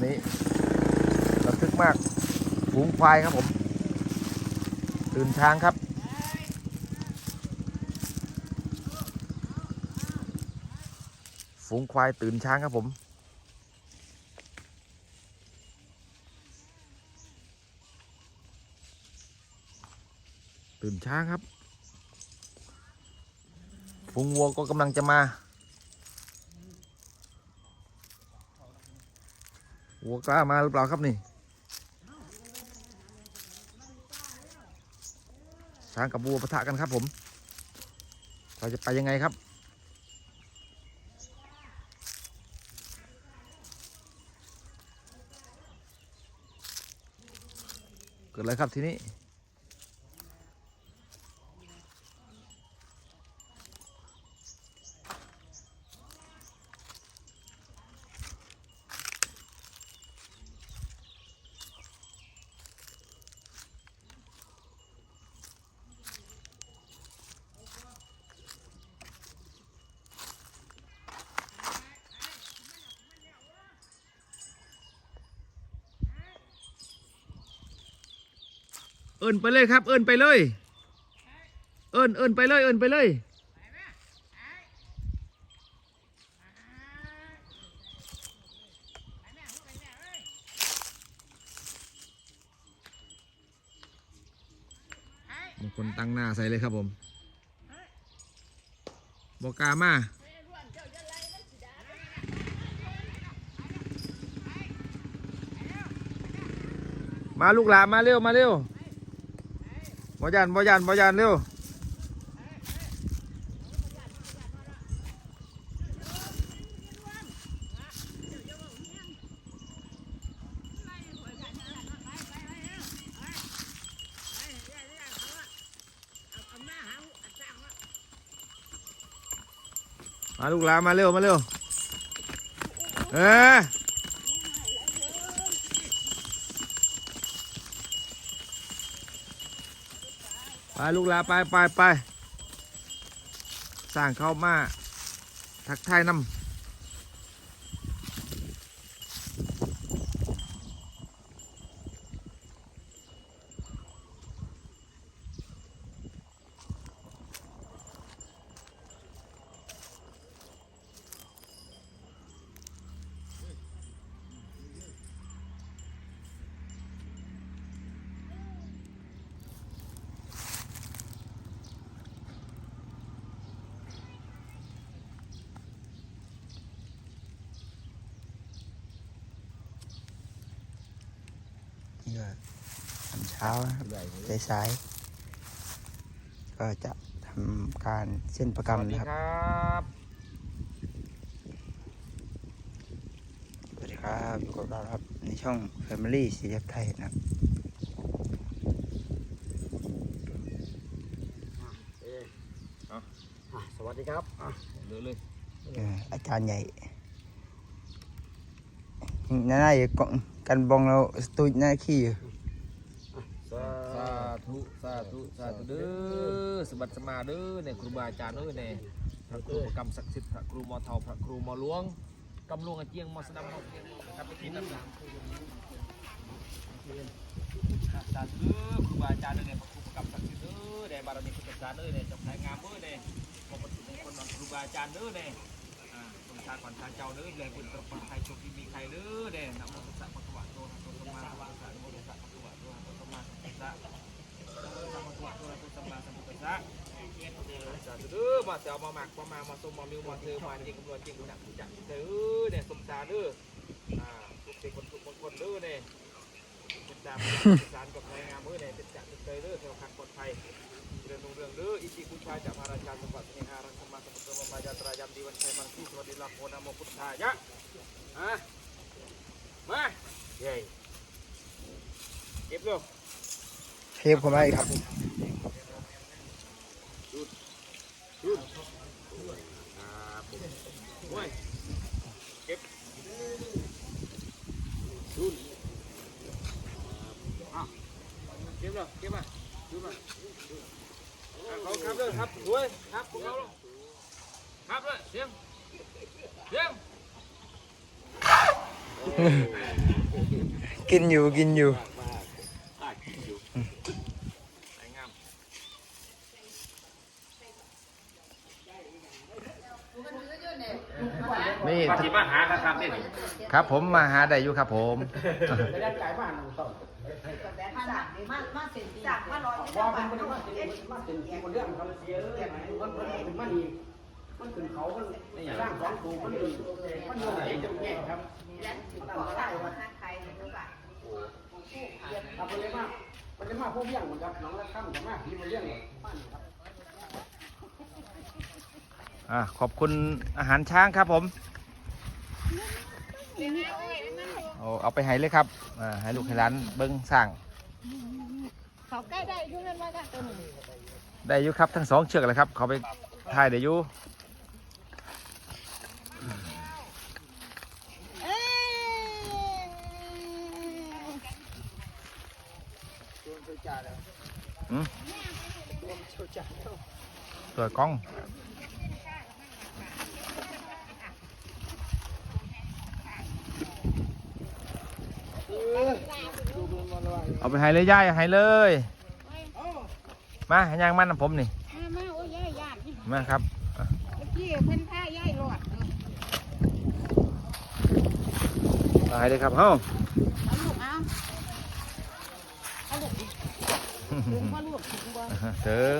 อนนี้ระทึกมากฝูงควายครับผม ตื่นช้างครับ ฝูงควายตื่นช้างครับผมตื่นช้างครับ ฝูงวัวก็กำลังจะมา วัวกล้ามาหรือเปล่าครับนี่ ช้างกับวัวปะทะกันครับผม เราจะไปยังไงครับ เกิดอะไรครับทีนี้ เอินไปเลยครับ เอินไปเลย เอินเอินไปเลย เอินไปเลยบางคนตั้งหน้าใส่เลยครับผมบอกล้ามามาลูกหลานมาเร็ว มาเร็ว บอยานบอยานบอยานเร็วมาลูกหลานมาเร็วมาเร็ว เออ ลูกหลานไปไปไปสร้างเข้ามา ทักทายน้ำ นี่ก็ทำเช้านะครับสายๆก็จะทำการเส้นประกรรมสวัสดีนะครับครับสวัสดีครับอยู่กับเราครับในช่อง Family สีเรียบไทยนะครับสวัสดีครับเลยเลยเอออาจารย์ใหญ่นั่นน่าจะกล่องกันบองเราสตูดหน้าขี้อยู่สา ธุสาธุสาธุเด้อสบัดสมาเด้อเนี่ยครูบาอาจารย์เด้อเนี่ยพระครูประกรรมศักดิ์สิทธิ์พระครูมอเทาพระครูมอหลวงกำลวงอาเจียงมอสะดำมอเจียงครับไปกินน้ำน้ำสาธุเด้อครูบาอาจารย์เด้อเนี่ยพระครูประกรรมศักดิ์สิทธิ์เด้อเนี่ยบารมีพุทธศาสนาเด้อเนี่ยจงไทยงามเด้อเนี่ยขอบคุณทุกคนของครูบาอาจารย์เด้อเนี่ยอ่าสมชาติก่อนทางเจ้าเด้อแรงบุญประปาไทยโชคดีมีใครเด้อเนี่ยนะโมตัสสะภะคะวะโตอะระหะโตสัมมาสัมพุทธัสสะนะโมตัสสะภะ คะวะโตระหะโตสัมมาสัมพุทธัสสะสาธุเด้อมาเจ้ามาหมักมามามาสมมามิวมาเธอมาจริงกำลังจริงจักจักเด้อเนี่ยสมสารเด้ออ่าทุกสิ่งคนทุกคนเด้อเนี่ยสมสารสมสารกับนายงามเด้อเนี่ยเป็นจักเป็นเตยเด้อแถวขัดปลอดภัยเรื่องเรื่องเด้ออิจิบูชาจากพระราชาสมบัติเนหารังสมาสมุทรมายาตรายามดีวันชัยมังคุสวัสดีลาโพนามพุทธายะอะมาเย้เก็บเร็ว เทปเข้ามาอีกครับครับโอ้ยเก็บดูนอะเก็บเลยเก็บมาดูมาอะเขาครับเลยครับสวยครับพวกเขาลงครับเลยเสียงเสียงเกินอยู่กินอยู่ สวยงาม นี่ปฏิมาหาครับนี่ครับผมมาหาได้อยู่ครับผมมามาเสร็จจากมาลอยว่ามันไม่ได้มาเสร็จมาเสร็จคนเรื่องครับมันมันมันมันมันขึ้นเขามันสร้างสองตัวมันมันโยนเองจะแย่ครับและถึงขอได้ว่าถ้าใครเห็นหรือเปล่าครับมันเลยมากมันเลยมากพวกเรื่องเหมือนกับน้องละค่ำกับมากที่มันเรื่องบ้านครับอ่าขอบคุณอาหารช้างครับผม โอ้เอาไปให้เลยครับอ่าให้ลูกให้ร้านเบิ้งสร้างเขาใกล้ได้ยุ่งกันว่ากันตัวหนึ่งได้อยู่ครับทั้งสองเชือกเลยครับ เขาไปถ่ายได้อยู่เอ้ยตัวกล้อง เอาไปให้เลยย่ายให้เลย มาให้ยางมันนะผมนี่ มามาโอ้ยย่ายยากนี่มาครับเมื่อกี้เพิ่นพาย่ายรอดเนาะเอาให้เลยครับเฮ้าเอาลูกเอาเอาลูกถึงพ่อลูกถึงบ่ถึง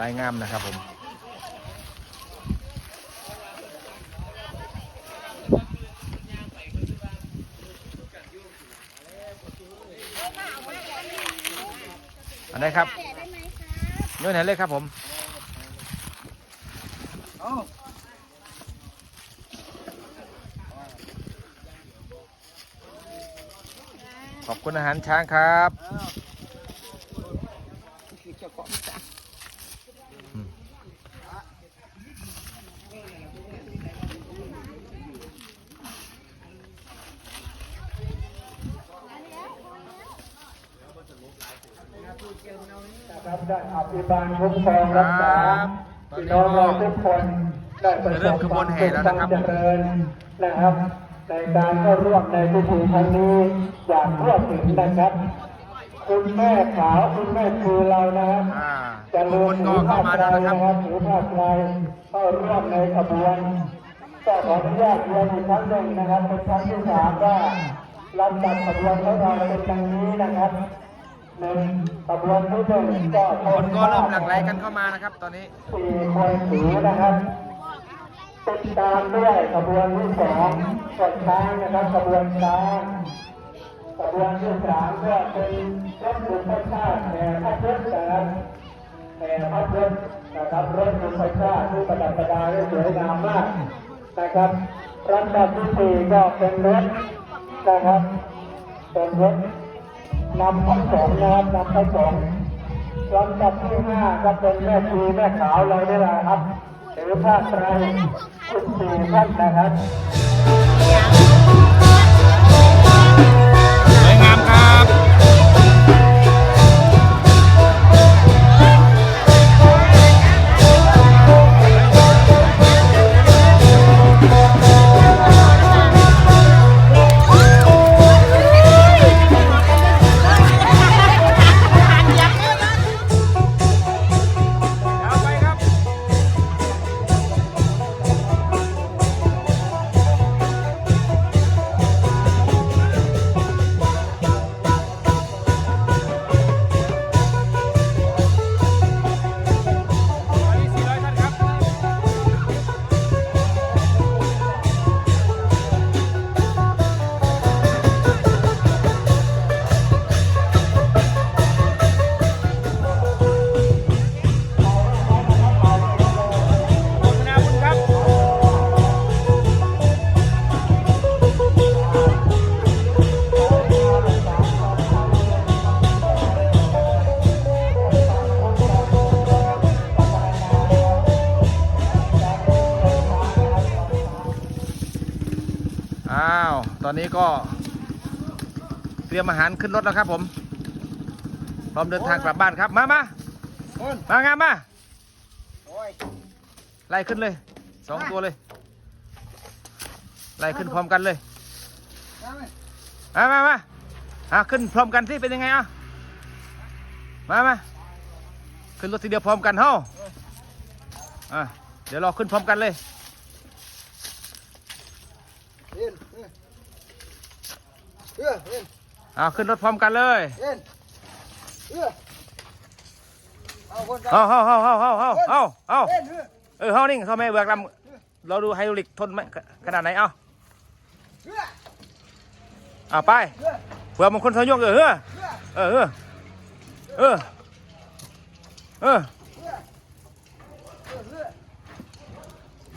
รายงามนะครับผม อันไหนครับโยนไหนเลยครับผมขอบคุณอาหารช้างครับ ครับได้อภิบาลคุ้มครองรักษาตอนพี่นี้น้องก็เราทุกคนได้ประสบความสุขความเจริญนะครับ ในการเข้าร่วมในพิธีครั้งนี้อย่างทั่วถึงนะครับ คุณแม่ขาวคุณแม่คือเรานะครับอ่าจะทุกรควมนถืก็อเข้าผ้ามาไตรแล้วนะครับนะครับถือผ้าไตรเข้าร่วมในขบวนก็ขออนุญาตเรียนอีกครั้งหนึ่งนะครับเป็นครั้งที่สามว่าลำดับขบวนของเราเป็นดังนี้นะครับ คนก็เริ่มหลั่งไหลกันเข้ามานะครับ ตอนนี้สี่คนถือนะครับติดตามด้วยขบวนที่สองกดช้างนะครับขบวนช้างขบวนที่สามก็เป็นรถสุภาชาติแห่พระพุทธนะครับแห่พระพุทธนะครับรถสุภาชาติที่ประดับประดาได้สวยงามมากนะครับลำดับที่สี่ก็เป็นรถนะครับเป็นรถ นำพระสงนะครับนำพระสงลำดับที่ห้าก็เป็นแม่ชีแม่ขาวเราได้ละครับหรือพระไตรสิบสี่ท่านนะครับ อนนี้ก็เตรียมอาหารขึ้นรถแล้วครับ ผม พร้อมเดินทางกลับบ้านครับ มามามา งามมาไล่ขึ้นเลยสองตัวเลย ไล่ขึ้นพร้อมกันเลย มามามาอะขึ้นพร้อมกันที่เป็นยังไงอะมามาขึ้นรถทีเดียวพร้อมกันเฮ้าอะเดี๋ยวเราขึ้นพร้อมกันเลย เอ็นเอ็น เออเอ็นอะขึ้นรถพร้อมกันเลยเอ็นเออเอาคนกันเอาเอาเอาเอาเอาเอาเอาเอาเอ็นเออเออเฮานิ่งเขาไม่เบิกลำเราดูไฮดรอลิกทนไหมขนาดไหนเอาเอออะไปเออเผื่อบางคนเขายกเออเออเออเออเออเออ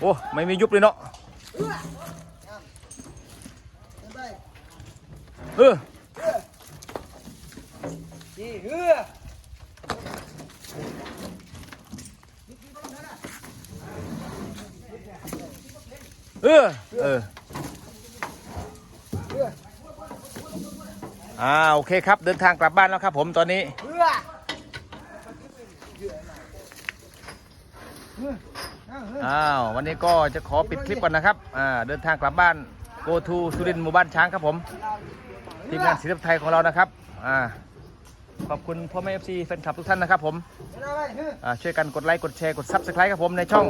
โอ้ไม่มียุบเลยเนาะไป เออดีเออเออเอออ่าโอเคครับเดินทางกลับบ้านแล้วครับผมตอนนี้เอออ้าววันนี้ก็จะขอปิดคลิปก่อนนะครับอ่าเดินทางกลับบ้าน go to สุรินทร์หมู่บ้านช้างครับผม ทีมงานศิลปไทยของเรานะครับอ่าขอบคุณพ่อแม่เอฟซีแฟนคลับทุกท่านนะครับผมอ่าช่วยกันกดไลค์กดแชร์กด Subscribe ครับผมในช่อง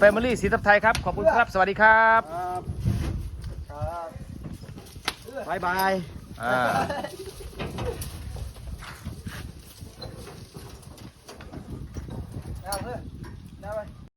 Family สีทับไทยครับขอบคุณครับสวัสดีครับบายบายอ่าเอาเพื่อนเอาไป